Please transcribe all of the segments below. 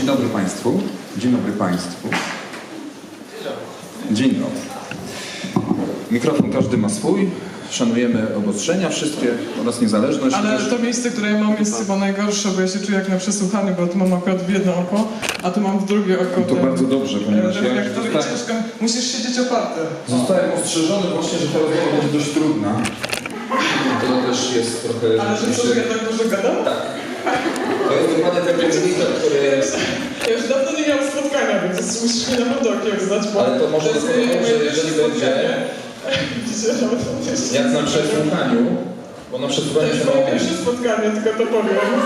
Dzień dobry Państwu. Dzień dobry Państwu. Dzień dobry. Mikrofon każdy ma swój. Szanujemy obostrzenia wszystkie oraz niezależność. Ale Też- to miejsce, które ja mam jest chyba najgorsze, bo ja się czuję jak na przesłuchaniu, bo tu mam akurat w jedno oko, a tu mam w drugie oko. To ten, bardzo dobrze, ponieważ ja reflektor i zostałem, ciężko, musisz siedzieć oparty. zostałem ostrzeżony właśnie, że ta rozmowa będzie dość trudna. To też jest trochę... Ale że co, że ja tak dużo gadam? Tak. To jest dokładnie ten mechanizm, który... Ja już dawno nie miałam spotkania, więc musisz mi naprawdę okiełznać, bo Ale to może jest tego, moje że jeżeli będzie- to jest- Jak na przesłuchaniu, bo na To przesłuchaniu jest się moje pierwsze spotkanie, tylko to powiem.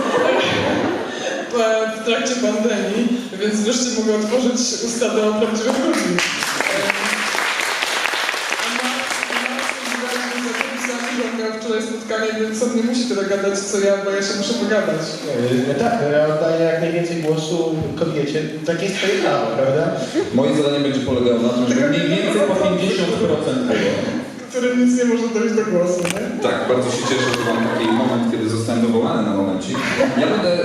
W trakcie pandemii, więc wreszcie mogę otworzyć usta do prawdziwych ludzi. Więc on nie musi tyle gadać co ja, bo ja się muszę pogadać. No tak, no ja oddaję jak najwięcej głosu kobiecie. Takie jest twoje prawo, prawda? Moje zadanie będzie polegało na tym, żeby mniej więcej po 50% było. Który nic nie może dojść do głosu, nie? Tak, bardzo się cieszę, że mam taki moment, kiedy zostałem dowołany na momencik. Ja będę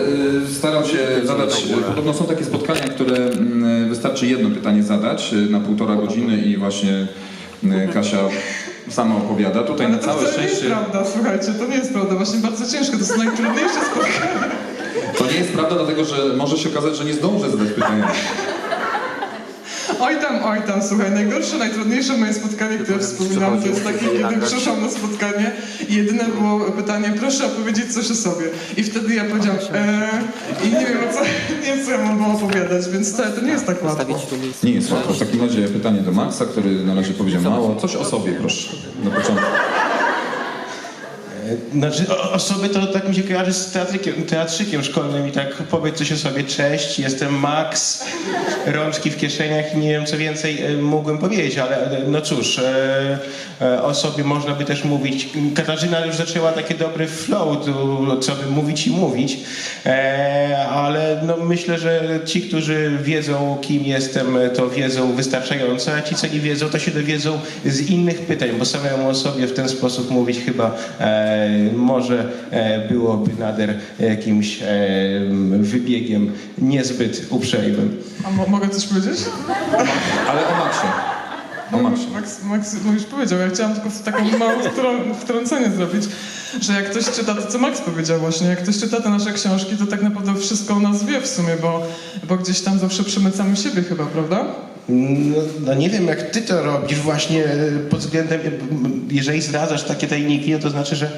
y, starał się zadać, y, podobno są takie spotkania, które mm, wystarczy jedno pytanie zadać y, na półtora godziny i właśnie y, Kasia sama opowiada. Tutaj Ale na to całe wcale nie jest szczęście... prawda, słuchajcie, to nie jest prawda, właśnie bardzo ciężko, to są najtrudniejsze spotkania. To nie jest prawda, dlatego że może się okazać, że nie zdążę zadać pytania. Oj tam, oj tam, słuchaj, najgorsze, najtrudniejsze moje spotkanie, które wspominam, to jest takie, kiedy przyszłam na spotkanie i jedyne było pytanie, proszę opowiedzieć coś o sobie. I wtedy ja powiedziałam, eee, i nie wiem, o co, nie wiem, co ja mam opowiadać, więc to, to nie jest tak łatwo. Nie jest łatwo. W takim razie pytanie do Maxa, który na razie powiedział mało. Coś o sobie, proszę, na początku. Znaczy, osoby to tak mi się kojarzy z teatrykiem, teatrzykiem szkolnym i tak powiedz coś o sobie, cześć, jestem Max, rączki w kieszeniach i nie wiem co więcej e, mógłbym powiedzieć, ale e, no cóż, e, o sobie można by też mówić. Katarzyna już zaczęła takie dobry flow, tu, co by mówić i mówić, ale no myślę, że ci, którzy wiedzą kim jestem, to wiedzą wystarczająco, a ci, co nie wiedzą, to się dowiedzą z innych pytań, bo samemu o sobie w ten sposób mówić chyba może e, byłoby nader jakimś e, wybiegiem niezbyt uprzejmym. A mo mogę coś powiedzieć? Ale o Maxie. O Maxie. Max, Max no już powiedział, ja chciałam tylko taką małą wtrą- wtrącenie zrobić, że jak ktoś czyta to, co Max powiedział właśnie, jak ktoś czyta te nasze książki, to tak naprawdę wszystko o nas wie w sumie, bo, bo gdzieś tam zawsze przemycamy siebie chyba, prawda? No, no nie wiem, jak ty to robisz właśnie pod względem, jeżeli zdradzasz takie tajniki, no to znaczy, że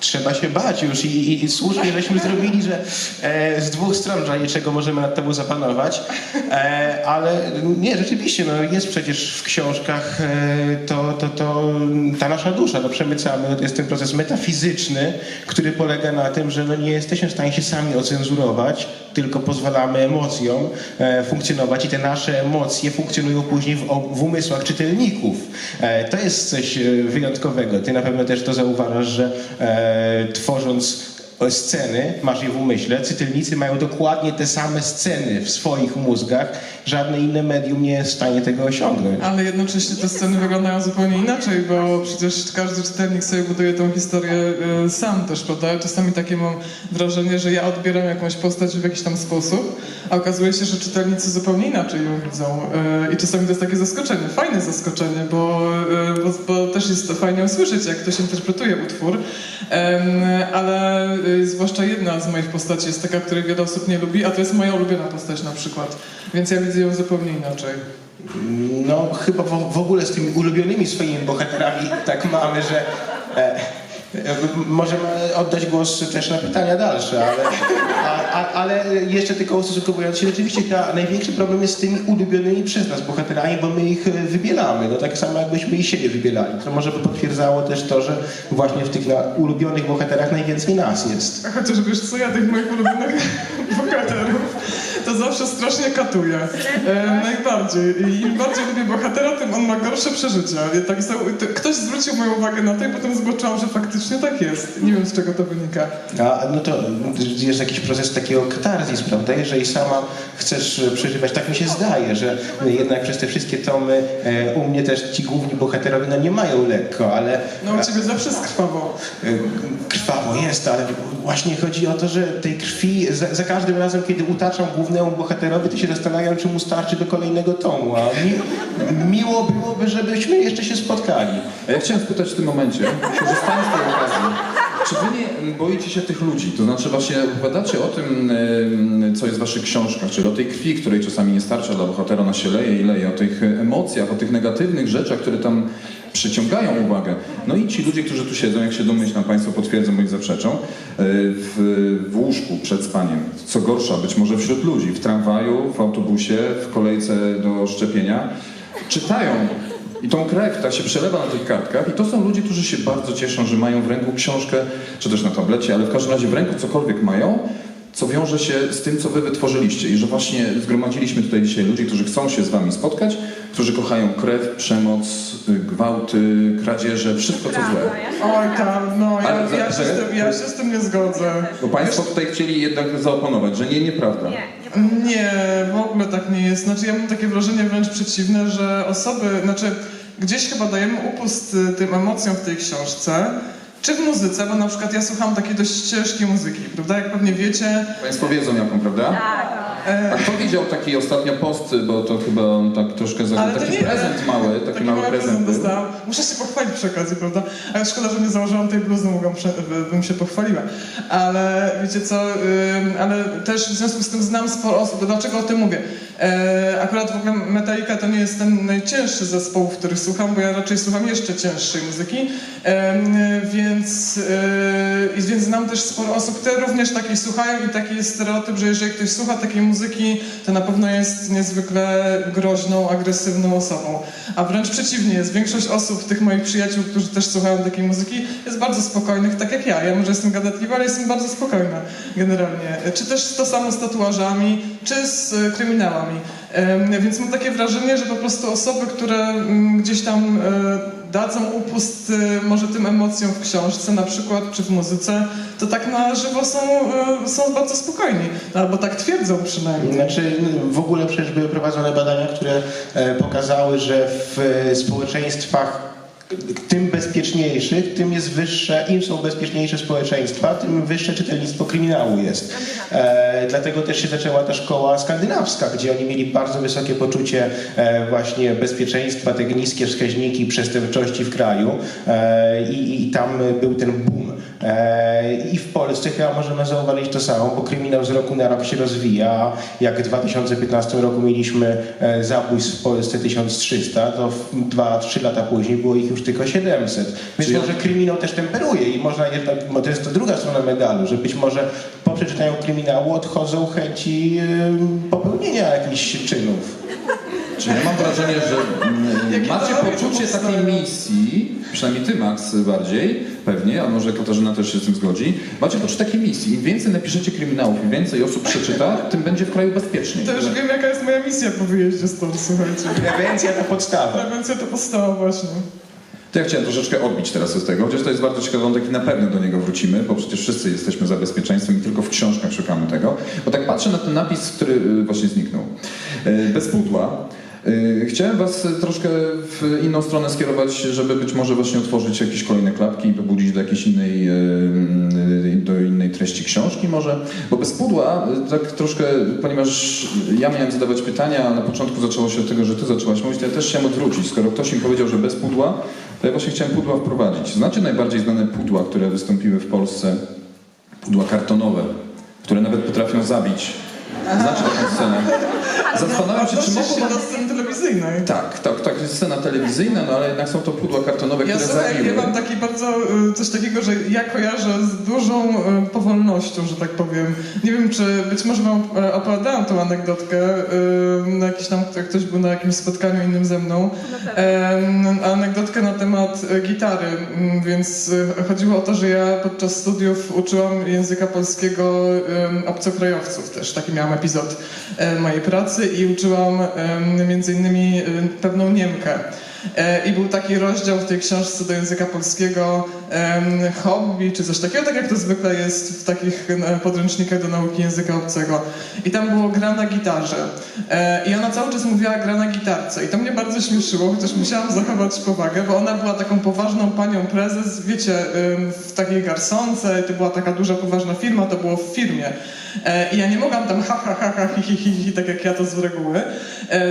trzeba się bać już i, i, i słusznie żeśmy zrobili, że e, z dwóch stron czego możemy nad tobą zapanować, e, ale nie, rzeczywiście, no jest przecież w książkach e, to, to, to ta nasza dusza, to przemycamy, to jest ten proces metafizyczny, który polega na tym, że no nie jesteśmy w stanie się sami ocenzurować, tylko pozwalamy emocjom e, funkcjonować i te nasze emocje funkcjonują później w, w umysłach czytelników. E, to jest coś e, wyjątkowego. Ty na pewno też to zauważasz, że tworząc sceny, masz je w umyśle, czytelnicy mają dokładnie te same sceny w swoich mózgach. Żadne inne medium nie jest w stanie tego osiągnąć. Ale jednocześnie te sceny wyglądają zupełnie inaczej, bo przecież każdy czytelnik sobie buduje tą historię y, sam też, prawda? Czasami takie mam wrażenie, że ja odbieram jakąś postać w jakiś tam sposób, a okazuje się, że czytelnicy zupełnie inaczej ją widzą. Y, I czasami to jest takie zaskoczenie, fajne zaskoczenie, bo, y, bo, bo też jest fajnie usłyszeć, jak ktoś interpretuje utwór. Ale zwłaszcza jedna z moich postaci jest taka, której wiele osób nie lubi, a to jest moja ulubiona postać na przykład. Więc ja widzę ją zupełnie inaczej. No, chyba w, w ogóle z tymi ulubionymi swoimi bohaterami tak mamy, że e, możemy oddać głos też na pytania dalsze, ale, a, a, ale jeszcze tylko ustosunkowując się, rzeczywiście chyba największy problem jest z tymi ulubionymi przez nas bohaterami, bo my ich e, wybieramy, no tak samo jakbyśmy i siebie wybierali. To może by potwierdzało też to, że właśnie w tych na, ulubionych bohaterach najwięcej nas jest. Chociaż wiesz co, ja tych moich ulubionych bohaterów to zawsze strasznie katuję. E, najbardziej. I im bardziej lubię bohatera, tym on ma gorsze przeżycia. I Tak, ktoś zwrócił moją uwagę na to i potem zobaczyłam, że faktycznie tak jest. Nie wiem z czego to wynika. A, no to jest jakiś proces takiego katarzis, prawda? Jeżeli sama chcesz przeżywać, tak mi się zdaje, że jednak przez te wszystkie tomy e, u mnie też ci główni bohaterowie no nie mają lekko, ale No u ciebie zawsze jest krwawo. e, krwawo jest, ale właśnie chodzi o to, że tej krwi za, za każdym razem, kiedy utaczam głównemu bohaterowie, to się zastanawiam, czy mu starczy do kolejnego tomu, a mi, miło byłoby, żebyśmy jeszcze się spotkali. A ja chciałem spytać w tym momencie, korzystając z tej okazji, czy wy nie boicie się tych ludzi? To znaczy właśnie opowiadacie o tym, co jest w waszych książkach, czyli o tej krwi, której czasami nie starcza dla bohatera, ona się leje i leje, o tych emocjach, o tych negatywnych rzeczach, które tam przyciągają uwagę. No i ci ludzie, którzy tu siedzą, jak się domyślam, Państwo potwierdzą bądź zaprzeczą, e, w, w łóżku przed spaniem, co gorsza, być może wśród ludzi, w tramwaju, w autobusie, w kolejce do szczepienia, czytają i tą krew ta się przelewa na tych kartkach i to są ludzie, którzy się bardzo cieszą, że mają w ręku książkę, czy też na tablecie, ale w każdym razie w ręku cokolwiek mają, co wiąże się z tym, co wy wytworzyliście. I że właśnie zgromadziliśmy tutaj dzisiaj ludzi, którzy chcą się z wami spotkać, którzy kochają krew, przemoc, y, gwałty, kradzieże, wszystko co złe. Oj tam, no ja, Ale za- ja, się, że- z tym, ja się z tym nie zgodzę. Bo państwo tutaj chcieli jednak zaoponować, że nie, nieprawda. Nie, nie Nie, w ogóle tak nie jest. Znaczy ja mam takie wrażenie wręcz przeciwne, że osoby, znaczy gdzieś chyba dajemy upust y, tym emocjom w tej książce, czy w muzyce, bo na przykład ja słucham takiej dość ciężkiej muzyki, prawda? Jak pewnie wiecie, Państwo wiedzą jaką, prawda? e, A kto widział taki ostatnio post, bo to chyba on tak troszkę za Ale to taki nie- prezent mały, taki, mały prezent był. dostałam. Muszę się pochwalić przy okazji, prawda? Ale szkoda, że nie założyłam tej bluzy, mogłam, prze- bym się pochwaliła. Ale wiecie co, ale też w związku z tym znam sporo osób. Dlaczego o tym mówię? E, akurat w ogóle Metallica to nie jest ten najcięższy z zespołów, których słucham, bo ja raczej słucham jeszcze cięższej muzyki. Em, więc, i więc znam też sporo osób, które również takiej słuchają i taki jest stereotyp, że jeżeli ktoś słucha takiej muzyki, to na pewno jest niezwykle groźną, agresywną osobą. A wręcz przeciwnie, jest większość osób, tych moich przyjaciół, którzy też słuchają takiej muzyki, jest bardzo spokojnych, tak jak ja. Ja może jestem gadatliwa, ale jestem bardzo spokojna generalnie. Czy też to samo z tatuażami, czy z e, kryminałami. Em, Więc mam takie wrażenie, że po prostu osoby, które mm, gdzieś tam e, dadzą upust e, może tym emocjom w książce na przykład, czy w muzyce, to tak na żywo są, e, są bardzo spokojni. Albo tak twierdzą przynajmniej. Znaczy, w ogóle przecież były prowadzone badania, które e, pokazały, że w e, społeczeństwach tym bezpieczniejszych, tym jest wyższe, im są bezpieczniejsze społeczeństwa, tym wyższe czytelnictwo kryminału jest. E, dlatego też się zaczęła ta szkoła skandynawska, gdzie oni mieli bardzo wysokie poczucie e, właśnie bezpieczeństwa, te niskie wskaźniki przestępczości w kraju e, i, i tam był ten boom. E, I w Polsce chyba możemy zauważyć to samo, bo kryminał z roku na rok się rozwija. Jak w 2015 roku mieliśmy e, zabójstw w Polsce 1300, to 2-3 lata później było ich już tylko 700. Więc Czy ja- może kryminał też temperuje i można to jest to druga strona medalu, że być może po przeczytaniu kryminału odchodzą chęci e, popełnienia jakichś czynów. Czy ja mam wrażenie, że mm, macie poczucie takiej misji, przynajmniej ty Max bardziej, pewnie, a może Katarzyna też się z tym zgodzi, macie poczucie takiej misji. Im więcej napiszecie kryminałów, im więcej osób przeczyta, tym będzie w kraju bezpieczniej. To już wiem, jaka jest moja misja po wyjeździe stąd, słuchajcie. Prewencja to podstawa. Prewencja to podstawa właśnie. To ja chciałem troszeczkę odbić teraz z tego, chociaż to jest bardzo ciekawy wątek i na pewno do niego wrócimy, bo przecież wszyscy jesteśmy za bezpieczeństwem i tylko w książkach szukamy tego. Bo tak patrzę na ten napis, który y, właśnie zniknął. Y, Bez pudła. Y, Chciałem Was troszkę w inną stronę skierować, żeby być może właśnie otworzyć jakieś kolejne klapki i pobudzić do jakiejś innej, y, y, do innej treści książki może. Bo bez pudła, tak troszkę, ponieważ ja miałem zadawać pytania, a na początku zaczęło się od tego, że Ty zaczęłaś mówić, to ja też chciałem odwrócić. Skoro ktoś mi powiedział, że bez pudła, to ja właśnie chciałem pudła wprowadzić. Znacie najbardziej znane pudła, które wystąpiły w Polsce? Pudła kartonowe, które nawet potrafią zabić. Znacie taką scenę? Zastanawiam się, czy mogą się do sceny telewizyjnej. tak, tak, tak, jest scena telewizyjna, no ale jednak są to pudła kartonowe, Ja które zabiły. ja mam taki bardzo y, coś takiego, że ja kojarzę z dużą y, powolnością, że tak powiem. Nie wiem, czy być może wam e, opowiadałam tą anegdotkę, y, na jakiś tam, jak ktoś był na jakimś spotkaniu innym ze mną, Em, anegdotkę na temat gitary, Mm, więc chodziło o to, że ja podczas studiów uczyłam języka polskiego obcokrajowców też, taki miałam epizod e, mojej pracy i uczyłam e, pewną Niemkę. E, I był taki rozdział w tej książce do języka polskiego hobby czy coś takiego, tak jak to zwykle jest w takich podręcznikach do nauki języka obcego. I tam było gra na gitarze. E, I ona cały czas mówiła gra na gitarce. I to mnie bardzo śmieszyło, chociaż musiałam zachować powagę, bo ona była taką poważną panią prezes, wiecie, w takiej garsonce, to była taka duża, poważna firma, to było w firmie. E, I ja nie mogłam tam ha, ha, ha, ha, hi, hi, hi, hi, tak jak ja to z reguły.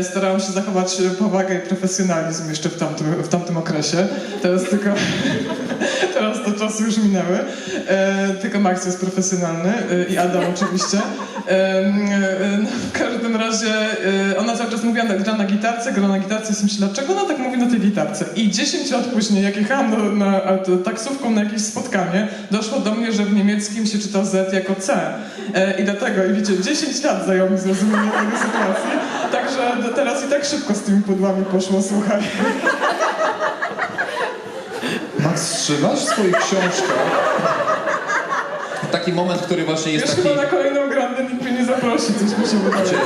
Starałam się zachować powagę i profesjonalizm jeszcze w tamtym, w tamtym okresie. Teraz tylko... Czasy już minęły. E, tylko Max jest profesjonalny e, i Adam oczywiście. E, e, no, w każdym razie e, ona cały czas mówiła, na- gra na gitarce, gra na gitarce i sobie myślę, dlaczego ona tak mówi na tej gitarce? I 10 lat później, jak jechałam na, na, auto- taksówką na jakieś spotkanie, doszło do mnie, że w niemieckim się czyta Z jako C. E, I dlatego, i wiecie, 10 lat zajęło mi zrozumienie tej sytuacji. Także do- teraz i tak szybko z tymi pudłami poszło, słuchaj. Max, czy masz w swoich książkach taki moment, który właśnie jest Już taki... chyba na kolejną grandę nikt mnie nie zaprosi, coś mi się wydaje. Wiecie,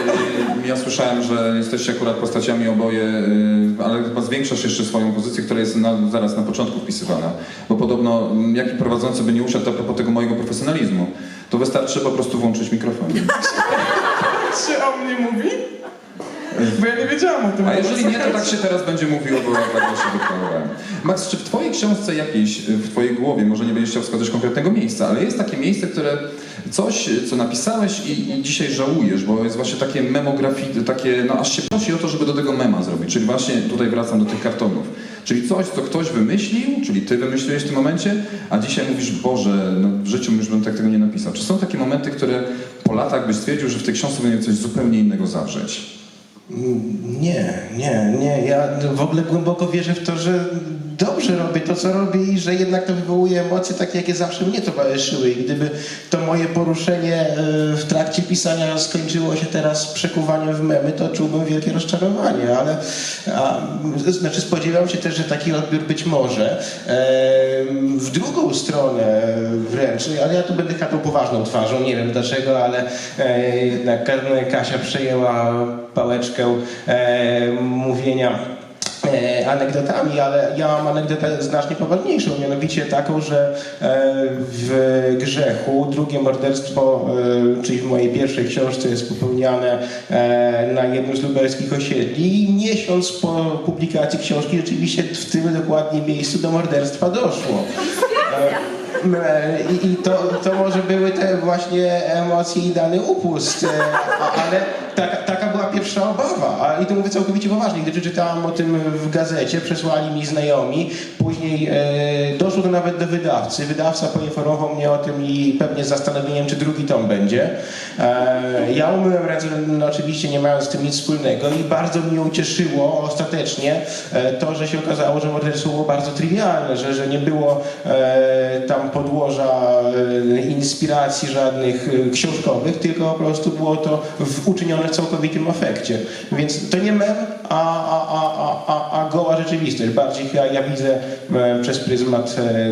y, Ja słyszałem, że jesteście akurat postaciami oboje, y, ale chyba zwiększasz jeszcze swoją pozycję, która jest na, zaraz na początku wpisywana. Bo podobno, mm, jaki prowadzący by nie usiadł a propos tego mojego profesjonalizmu, to wystarczy po prostu włączyć mikrofon. się o mnie mówi? Bo ja nie wiedziałam o tym. A jeżeli nie, to tak się teraz będzie mówiło, bo ja tak się wykładałem. Max, czy w twojej książce jakiejś, w twojej głowie, może nie będziesz chciał wskazać konkretnego miejsca, ale jest takie miejsce, które coś, co napisałeś i, i dzisiaj żałujesz, bo jest właśnie takie memografii, takie, no aż się prosi o to, żeby do tego mema zrobić. Czyli właśnie tutaj wracam do tych kartonów. Czyli coś, co ktoś wymyślił, czyli ty wymyśliłeś w tym momencie, a dzisiaj mówisz, Boże, no w życiu już bym tak tego nie napisał. Czy są takie momenty, które po latach byś stwierdził, że w tej książce będzie coś zupełnie innego zawrzeć? Nie, nie, nie. Ja w ogóle głęboko wierzę w to, że dobrze robię to, co robię i że jednak to wywołuje emocje takie, jakie zawsze mnie towarzyszyły. I gdyby to moje poruszenie e, w trakcie pisania skończyło się teraz przekuwaniem w memy, to czułbym wielkie rozczarowanie, ale a, znaczy spodziewam się też, że taki odbiór być może. E, w drugą stronę wręcz, ale ja tu będę kadał poważną twarzą, nie wiem dlaczego, ale e, jednak Kasia przejęła pałeczkę e, mówienia anegdotami, ale ja mam anegdotę znacznie poważniejszą, mianowicie taką, że e, w Grzechu drugie morderstwo, e, czyli w mojej pierwszej książce jest popełniane e, na jednym z lubelskich osiedli i miesiąc po publikacji książki rzeczywiście w tym dokładnie miejscu do morderstwa doszło. E, E, I, to, to może były te właśnie emocje i dany upust, e, ale taka, taka była pierwsza obawa. A, I to mówię całkowicie poważnie. Gdy przeczytałam o tym w gazecie, przesłali mi znajomi, później e, doszło to nawet do wydawcy. Wydawca poinformował mnie o tym i pewnie z zastanowieniem, czy drugi tom będzie. E, ja umyłem ręce, no, oczywiście nie mając z tym nic wspólnego i bardzo mnie ucieszyło ostatecznie e, to, że się okazało, że morderstwo było bardzo trywialne, że, że nie było e, tam podłoża e, inspiracji żadnych e, książkowych, tylko po prostu było to w, uczynione w całkowitym afekcie. Więc to nie mem, a, a, a, a, a, goła rzeczywistość. Bardziej ja, ja widzę e, przez pryzmat e,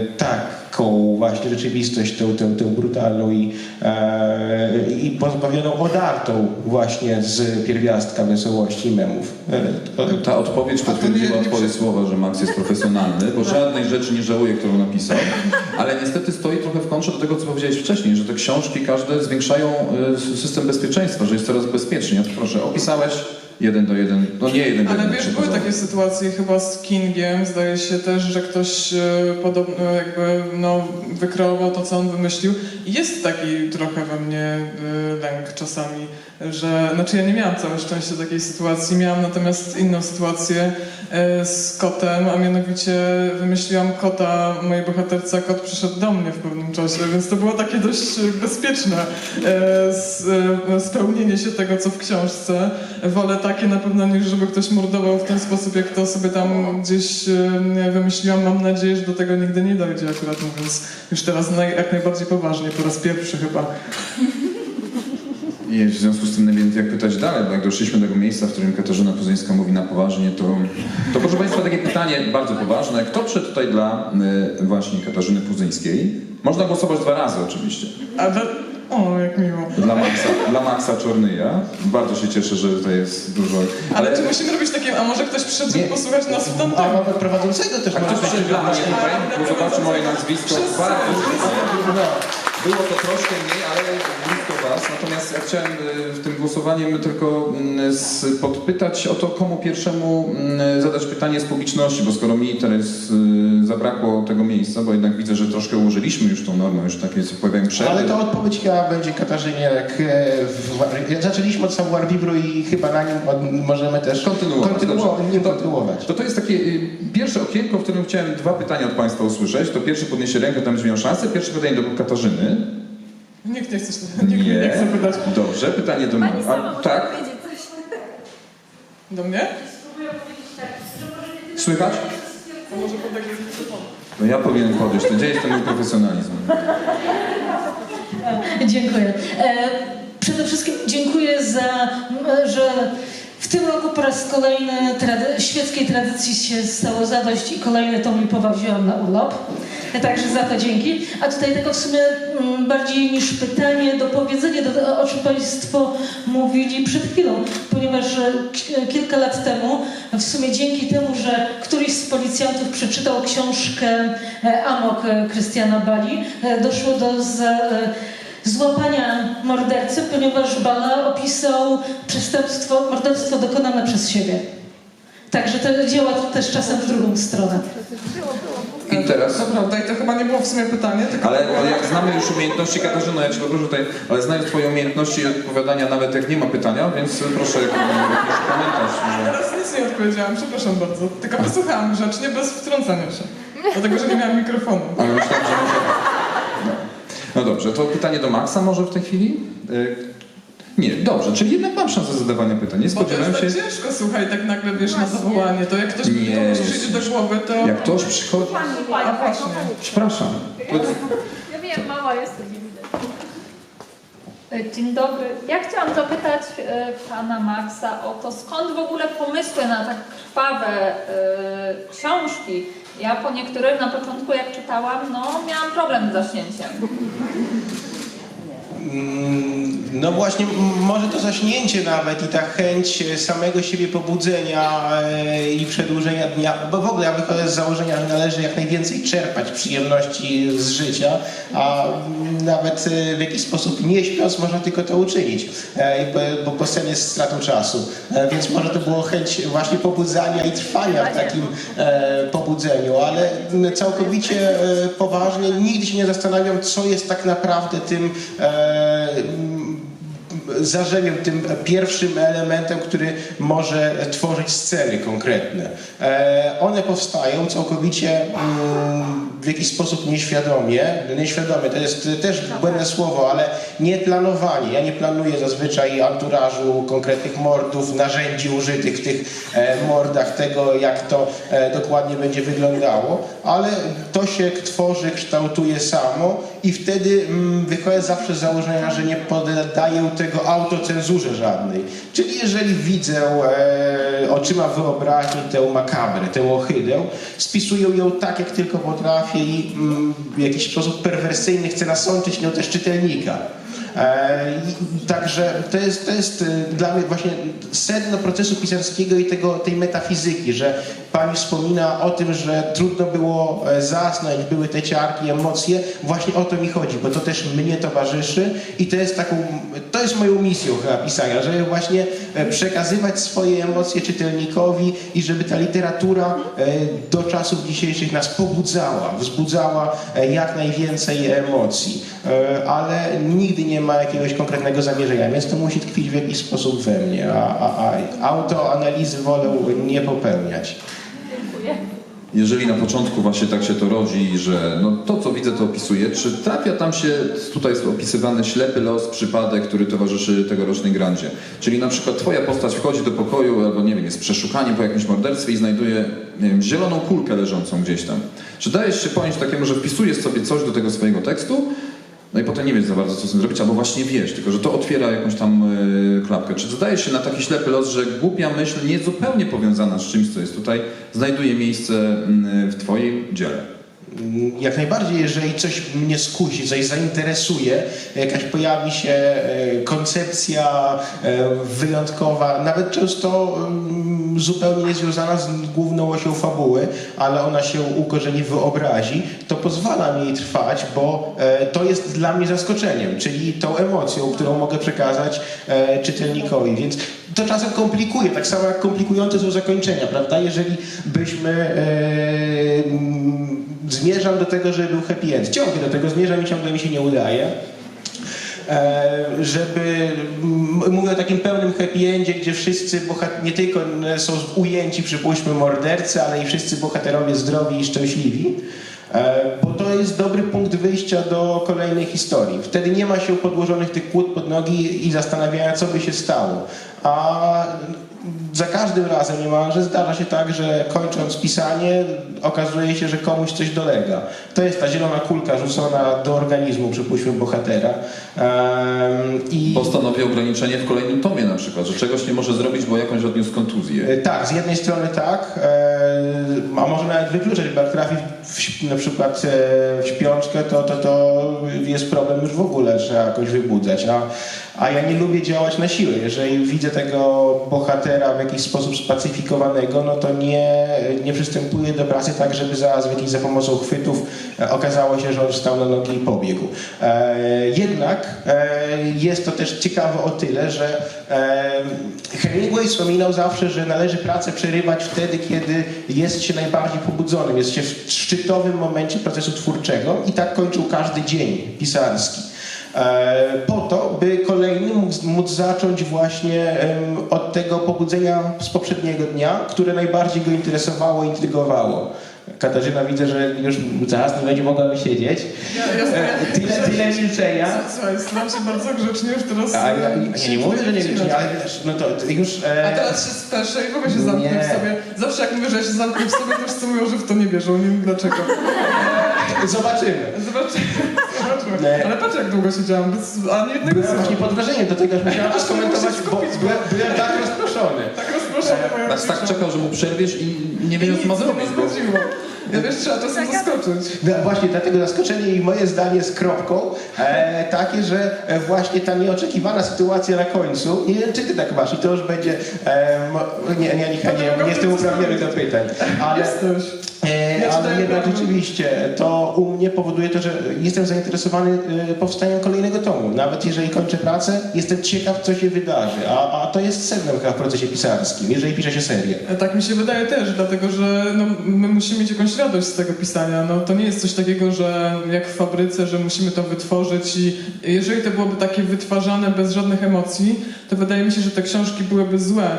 taką właśnie rzeczywistość, tą, tą, tą brutalną i, e, i pozbawioną, odartą właśnie z pierwiastka wesołości i memów. E, Ta odpowiedź potwierdziła twoje przy- słowa, że Max jest profesjonalny, bo żadnej rzeczy nie żałuje, którą napisał, ale niestety stoi trochę w kontrze do tego, co powiedziałeś wcześniej, że te książki każde zwiększają y, system bezpieczeństwa, że jest coraz bezpieczniej. Proszę, opisałeś jeden do jeden, no nie jeden do Ale jeden. wiesz, były takie sytuacje chyba z Kingiem, zdaje się też, że ktoś e, podobno jakby no, wykreował to, co on wymyślił. I jest taki trochę we mnie e, lęk czasami, że, znaczy ja nie miałam całe szczęście takiej sytuacji, miałam natomiast inną sytuację e, z kotem, a mianowicie wymyśliłam kota, mojej bohaterce, kot przyszedł do mnie w pewnym czasie, więc to było takie dość bezpieczne e, e, spełnienie się tego, co w książce. Wolę takie na pewno niż żeby ktoś mordował w ten sposób, jak to sobie tam gdzieś wymyśliłam. Mam nadzieję, że do tego nigdy nie dojdzie, akurat mówiąc już teraz jak najbardziej poważnie, po raz pierwszy chyba. I w związku z tym nie wiem, jak pytać dalej, bo jak doszliśmy do tego miejsca, w którym Katarzyna Puzyńska mówi na poważnie, to, to proszę Państwa, takie pytanie bardzo poważne. Kto przyszedł tutaj dla y, właśnie Katarzyny Puzyńskiej? Można głosować dwa razy oczywiście. A do, O, jak miło. Dla Maxa, dla Maxa Czornyja. Bardzo się cieszę, że tutaj jest dużo. Ale czy musimy robić takie, a może ktoś przyszedł, Nie. posłuchać nas w A tamtym? mamy prowadzącego też A ktoś przyszedł dla mnie tutaj, bo zobaczy moje nazwisko. Wszyscy. Bardzo Było to troszkę mniej, ale blisko Was. Natomiast ja chciałem y, w tym głosowaniem tylko mm, podpytać o to, komu pierwszemu mm, zadać pytanie z publiczności, bo skoro mi teraz y, zabrakło tego miejsca, bo jednak widzę, że troszkę ułożyliśmy już tą normę, już takie się pojawiają przerwy. Ale to odpowiedź chyba będzie Katarzynie, jak e, zaczęliśmy od savoir vivre i chyba na nim możemy też Kontynuować, kontynuować, To- kontynuować. To to jest takie y, pierwsze okienko, w którym chciałem dwa pytania od Państwa usłyszeć. To pierwszy podniesie rękę, tam będzie miał szansę. Pierwsze pytanie do Katarzyny. Nikt nie chce, nikt mnie nie chce pytać. Dobrze, pytanie do mnie. Pani sama A, może tak? powiedzieć coś. Do mnie? Słychać? Może podać mikrofon? No ja powinienem podejść. To Gdzie jest ten mój profesjonalizm? Dziękuję. E, Przede wszystkim dziękuję za, m, że w tym roku po raz kolejny trady- świeckiej tradycji się stało zadość i kolejny tom Lipowa wzięłam na urlop. Także za to dzięki. A tutaj tylko w sumie mm, bardziej niż pytanie, dopowiedzenie, do, o czym Państwo mówili przed chwilą, ponieważ e, k- kilka lat temu, w sumie dzięki temu, że któryś z policjantów przeczytał książkę e, Amok e, Krystiana Bali, e, doszło do za, e, złapania mordercy, ponieważ Bala opisał przestępstwo, morderstwo dokonane przez siebie. Także to działa też czasem w drugą stronę. I teraz? To prawda i to chyba nie było w sumie pytanie, tylko... Ale ale jak znamy już umiejętności, Katarzyno, ja Cię poproszę tutaj, ale znając Twoje umiejętności odpowiadania nawet jak nie ma pytania, więc proszę jakiś komentarz. Że... Teraz nic nie odpowiedziałam, przepraszam bardzo. Tylko wysłuchałam grzecznie, bez wtrącania się. Dlatego, że nie miałam mikrofonu. Ale myślałem, że może... No. no dobrze, to pytanie do Maxa może w tej chwili? Y, Nie, dobrze, czyli jednak mam szansę zadawania pytań. Nie to spodziewałem jest się... tak ciężko, słuchaj, tak nagle wiesz na zawołanie, to jak ktoś mi Nie, komuś przyjdzie do głowy, to... Jak ktoś przychodzi... A właśnie. Przepraszam. Ja wiem, mała jestem, nie widać. Dzień dobry. Ja chciałam zapytać e, pana Maxa o to, skąd w ogóle pomysły na tak krwawe e, książki. Ja po niektórych na początku jak czytałam, no miałam problem z zaśnięciem. Mm, No właśnie, może to zaśnięcie nawet i ta chęć e, samego siebie pobudzenia e, i przedłużenia dnia, bo w ogóle ja wychodzę z założenia, że należy jak najwięcej czerpać przyjemności z życia, a nawet e, w jakiś sposób nie śpiąc można tylko to uczynić, bo, bo sen jest stratą czasu. Więc może to było chęć właśnie pobudzania i trwania w takim pobudzeniu, ale całkowicie poważnie nigdy się nie zastanawiam, co jest tak naprawdę tym zarzewiem, tym pierwszym elementem, który może tworzyć sceny konkretne. E, one powstają całkowicie mm, w jakiś sposób nieświadomie. Nieświadomie to jest też błędne słowo, ale nie planowanie. Ja nie planuję zazwyczaj anturażu konkretnych mordów, narzędzi użytych w tych e, mordach, tego jak to e, dokładnie będzie wyglądało, ale to się tworzy, kształtuje samo i wtedy mm, wychodzę zawsze z założenia, że nie poddaję tego autocenzurze żadnej. Czyli jeżeli widzę e, oczyma wyobraźni tę makabrę, tę ohydę, spisuję ją tak, jak tylko potrafię i mm, w jakiś sposób perwersyjny chcę nasączyć nią też czytelnika. E, Także to jest, to jest e, dla mnie właśnie sedno procesu pisarskiego i tego, tej metafizyki, że Pani wspomina o tym, że trudno było e, zasnąć, były te ciarki, emocje. Właśnie o to mi chodzi, bo to też mnie towarzyszy i to jest taką, to jest moją misją chyba pisania, żeby właśnie e, przekazywać swoje emocje czytelnikowi i żeby ta literatura do czasów dzisiejszych nas pobudzała, wzbudzała jak najwięcej emocji, ale nigdy nie ma jakiegoś konkretnego zamierzenia, więc to musi tkwić w jakiś sposób we mnie, a, a, a autoanalizy wolę nie popełniać. Dziękuję. Jeżeli na początku właśnie tak się to rodzi, że no to co widzę to opisuję, czy trafia tam się, tutaj jest opisywany ślepy los, przypadek, który towarzyszy tegorocznej grandzie. Czyli na przykład twoja postać wchodzi do pokoju albo nie wiem, jest przeszukanie po jakimś morderstwie i znajduje nie wiem, zieloną kulkę leżącą gdzieś tam. Czy dajesz się pojąć takiemu, że wpisujesz sobie coś do tego swojego tekstu, no i potem nie wiesz za bardzo, co z tym zrobić, albo właśnie wiesz, tylko że to otwiera jakąś tam yy, klapkę. Czy zdajesz się na taki ślepy los, że głupia myśl, nie zupełnie powiązana z czymś, co jest tutaj, znajduje miejsce yy, w twoim dziele? Mm, Jak najbardziej, jeżeli coś mnie skusi, coś zainteresuje, jakaś pojawi się e, koncepcja e, wyjątkowa, nawet często mm, zupełnie niezwiązana z główną osią fabuły, ale ona się ukorzeni w wyobrazi, to pozwala mi jej trwać, bo e, to jest dla mnie zaskoczeniem, czyli tą emocją, którą mogę przekazać e, czytelnikowi. Więc to czasem komplikuje, tak samo jak komplikujące są zakończenia, prawda? Jeżeli byśmy e, mm, zmierzam do tego, żeby był happy end. Ciągle do tego zmierzam i ciągle mi się nie udaje. E, żeby mówię o takim pełnym happy endzie, gdzie wszyscy bohat- nie tylko są ujęci, przypuśćmy, mordercy, ale i wszyscy bohaterowie zdrowi i szczęśliwi. E, Bo to jest dobry punkt wyjścia do kolejnej historii. Wtedy nie ma się podłożonych tych płód pod nogi i zastanawiania, co by się stało. A za każdym razem niemalże zdarza się tak, że kończąc pisanie okazuje się, że komuś coś dolega. To jest ta zielona kulka rzucona do organizmu, przypuśćmy, bohatera. Ehm, I Postanowi ograniczenie w kolejnym tomie na przykład, że czegoś nie może zrobić, bo jakąś odniósł kontuzję. E, Tak, z jednej strony tak, e, a może nawet wykluczać, bo jak trafi w, na przykład e, w śpiączkę, to, to, to jest problem już w ogóle, trzeba jakoś wybudzać. A, a ja nie lubię działać na siłę. Jeżeli widzę tego bohatera w jakiś sposób spacyfikowanego, no to nie, nie przystępuję do pracy tak, żeby zaraz jakiś za pomocą chwytów e, okazało się, że on wstał na nogi i pobiegł. E, jednak e, jest to też ciekawe o tyle, że Hemingway wspominał zawsze, że należy pracę przerywać wtedy, kiedy jest się najbardziej pobudzonym, jest się w szczytowym momencie procesu twórczego i tak kończył każdy dzień pisarski. E, po to, by kolejny móc, móc zacząć właśnie od tego pobudzenia z poprzedniego dnia, które najbardziej go interesowało, intrygowało. Katarzyna widzę, że już zaraz nie będzie mogła wysiedzieć. Ja, ja, E, tyle, tyle milczenia. Słuchaj, staram się bardzo grzecznie już teraz... A ja, ja nie mówię, że nie wiem, ale wiesz, no to już... E, A teraz się speszę i w ogóle się zamknę Nie. w sobie. Zawsze jak mówię, że ja się zamknę w sobie, to wszyscy mówią, że w to nie wierzą. Nie wiem dlaczego. zobaczymy. Zobaczmy. Nie. Ale patrz jak długo siedziałam, bez ani jednego Byłem słowa. właśnie pod wrażeniem do tego, że musiałem to Aż nie skomentować, muszę bo byłem, byłem tak rozproszony. Tak rozproszony moja Nas tak czekał, że mu przerwiesz i nie wiedział, co ma zrobić. Ja wiesz, trzeba czasem zaskoczyć. No właśnie, dlatego zaskoczenie i moje zdanie z kropką e, takie, że e, właśnie ta nieoczekiwana sytuacja na końcu, nie wiem czy ty tak masz i to już będzie, e, mo, nie, nie, nie, nie, nie jestem uprawniony do pytań, ale... Jesteś. Ale jednak rzeczywiście to u mnie powoduje to, że jestem zainteresowany e, powstaniem kolejnego tomu. Nawet jeżeli kończę pracę, jestem ciekaw, co się wydarzy. A, a to jest sednem chyba w procesie pisarskim, jeżeli pisze się serię. E, Tak mi się wydaje też, dlatego że no, my musimy mieć jakąś radość z tego pisania. No, to nie jest coś takiego, że jak w fabryce, że musimy to wytworzyć i jeżeli to byłoby takie wytwarzane bez żadnych emocji, to wydaje mi się, że te książki byłyby złe.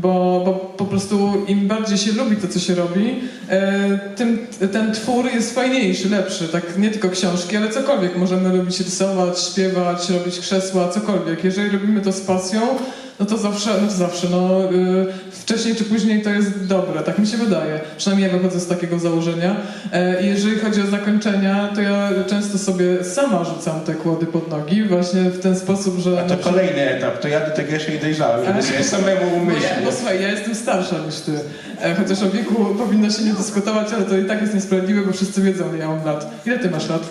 Bo, bo po prostu im bardziej się lubi to, co się robi, e, tym ten twór jest fajniejszy, lepszy. Tak nie tylko książki, ale cokolwiek. Możemy lubić rysować, śpiewać, robić krzesła, cokolwiek. Jeżeli robimy to z pasją, no to zawsze, no zawsze, no y, wcześniej czy później to jest dobre, tak mi się wydaje. Przynajmniej ja wychodzę z takiego założenia. E, I jeżeli chodzi o zakończenia, to ja często sobie sama rzucam te kłody pod nogi, właśnie w ten sposób, że... A to przykład- kolejny etap, to ja do tego jeszcze nie dojrzałem, żeby sobie samemu bo, ja, umyślić. bo słuchaj, ja jestem starsza niż ty. E, chociaż o wieku powinno się nie dyskutować, ale to i tak jest niesprawiedliwe, bo wszyscy wiedzą, ile ja mam lat. Ile ty masz lat?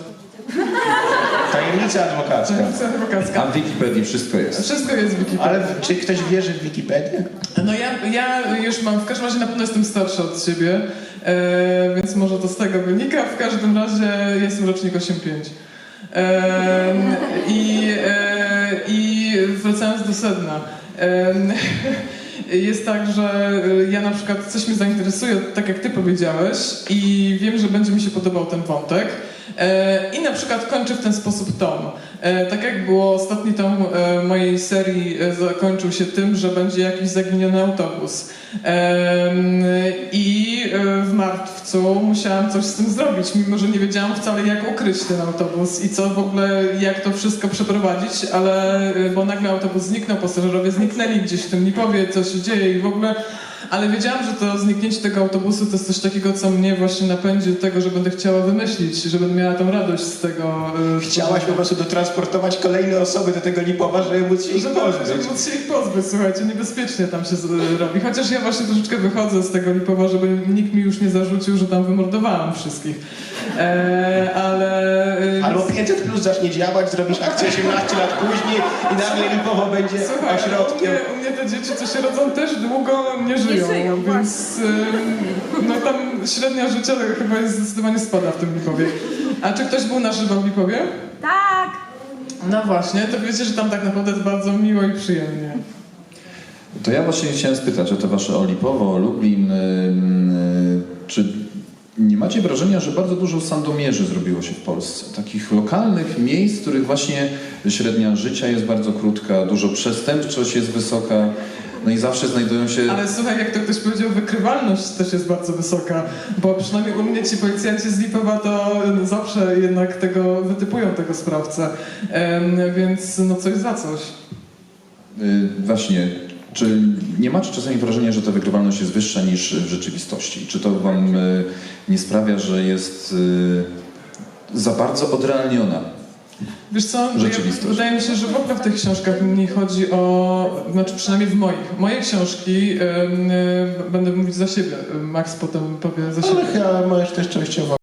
Tajemnica adwokacka. Tajemnica A adwokacka. w Wikipedii wszystko jest. Wszystko jest w Wikipedii. Ale czy ktoś wierzy w Wikipedię? No ja, ja już mam, w każdym razie na pewno jestem starsza od siebie, e, więc może to z tego wynika. W każdym razie jestem rocznik 85. E, i, e, I wracając do sedna. E, jest tak, że ja na przykład coś mnie zainteresuje, tak jak ty powiedziałeś i wiem, że będzie mi się podobał ten wątek. E, I na przykład kończę w ten sposób tom. E, tak jak było ostatni tom e, mojej serii e, zakończył się tym, że będzie jakiś zaginiony autobus. I w martwcu musiałam coś z tym zrobić, mimo że nie wiedziałam wcale jak ukryć ten autobus i co w ogóle, jak to wszystko przeprowadzić, ale bo nagle autobus zniknął, pasażerowie zniknęli, gdzieś w tym nie powie, co się dzieje i w ogóle ale wiedziałam, że to zniknięcie tego autobusu to jest coś takiego, co mnie właśnie napędzi do tego, że będę chciała wymyślić, że będę miała tą radość z tego. Chciałaś po prostu dotrans- transportować kolejne osoby do tego Lipowa, żeby móc się ich Żeby, pozbyć. żeby móc się ich pozbyć, słuchajcie, niebezpiecznie tam się z- robi. Chociaż ja właśnie troszeczkę wychodzę z tego Lipowa, żeby nikt mi już nie zarzucił, że tam wymordowałam wszystkich. E, ale... e, Albo 500 plus zacznie działać, zrobisz akcję 18 lat później i nagle Lipowo będzie Słuchaj, u ośrodkiem. mnie, u mnie te dzieci, co się rodzą, też długo nie żyją, żyją, więc no tam średnia życia chyba jest zdecydowanie spada w tym Lipowie. A czy ktoś był na żywo w Lipowie? Tak! No właśnie, to wiecie, że tam tak naprawdę jest bardzo miło i przyjemnie. To ja właśnie chciałem spytać o to wasze Olipowo, Lublin. ym, Czy nie macie wrażenia, że bardzo dużo sandomierzy zrobiło się w Polsce? Takich lokalnych miejsc, w których właśnie średnia życia jest bardzo krótka, dużo przestępczość jest wysoka, no i zawsze znajdują się... Ale słuchaj, jak to ktoś powiedział, wykrywalność też jest bardzo wysoka, bo przynajmniej u mnie ci policjanci z Lipowa to zawsze jednak tego wytypują tego sprawcę, Em, więc no coś za coś. Y, Właśnie, czy nie macie czasami wrażenia, że ta wykrywalność jest wyższa niż w rzeczywistości? Czy to wam y, nie sprawia, że jest y, za bardzo odrealniona? Wiesz co, ja, Rzeczywistość. wydaje mi się, że w ogóle w tych książkach nie chodzi o, znaczy przynajmniej w moich. Moje książki, y, będę mówić za siebie, Max potem powie za siebie. Ale chyba możesz też częściowo